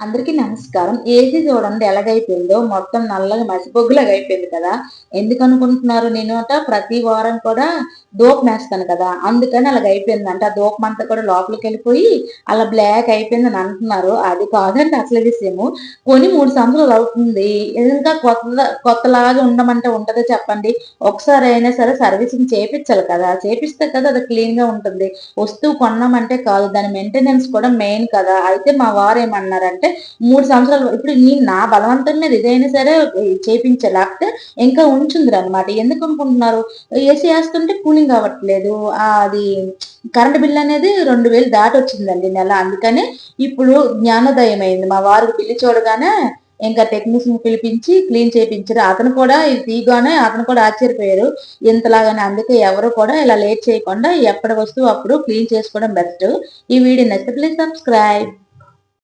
అందరికీ నమస్కారం. ఏసీ చూడండి ఎలాగైపోయిందో మొత్తం నల్లగా మసిబొగ్గులాగా అయిపోయింది కదా. ఎందుకు అనుకుంటున్నారు నేను అంట ప్రతి వారం కూడా దూపం వేస్తాను కదా. అందుకని అలాగ అయిపోయిందంట ఆ దూపం అంతా కూడా లోపలికి వెళ్ళిపోయి అలా బ్లాక్ అయిపోయిందని అంటున్నారు. అది కాదండి అసలు విషయము. కొని మూడు సంవత్సరాలు అవుతుంది. ఇంకా కొత్త కొత్తలాగా ఉండమంటే ఉంటుందో చెప్పండి. ఒకసారి అయినా సరే సర్వీసింగ్ చేపించాలి కదా. చేపిస్తే కదా అది క్లీన్గా ఉంటుంది. వస్తువు కొన్నామంటే కాదు. దాని మెయింటెనెన్స్ కూడా మెయిన్ కదా. అయితే మా వారు ఏమన్నారంటే మూడు సంవత్సరాలు ఇప్పుడు నేను నా బలవంతం మీద ఏదైనా సరే చేపించలేకపోతే ఇంకా ఉంచుందిరు అనమాట ఎందుకు అనుకుంటున్నారు? ఏసీ వేస్తుంటే కూలింగ్ అవ్వట్లేదు. అది కరెంట్ బిల్ అనేది రెండు వేలు దాటి వచ్చిందండి నెల. అందుకనే ఇప్పుడు జ్ఞానోదయం అయింది. మా వారికి బిల్లు చూడగానే ఇంకా టెక్నీషియన్ పిలిపించి క్లీన్ చేయించారు అతను కూడా ఇది తీగానే అతను కూడా ఆశ్చర్యపోయారు. ఇంతలాగానే అందుకే ఎవరు కూడా ఇలా లేట్ చేయకుండా ఎప్పటి వస్తువు అప్పుడు క్లీన్ చేసుకోవడం బెస్ట్. ఈ వీడియో నచ్చితే ప్లీజ్ సబ్స్క్రైబ్.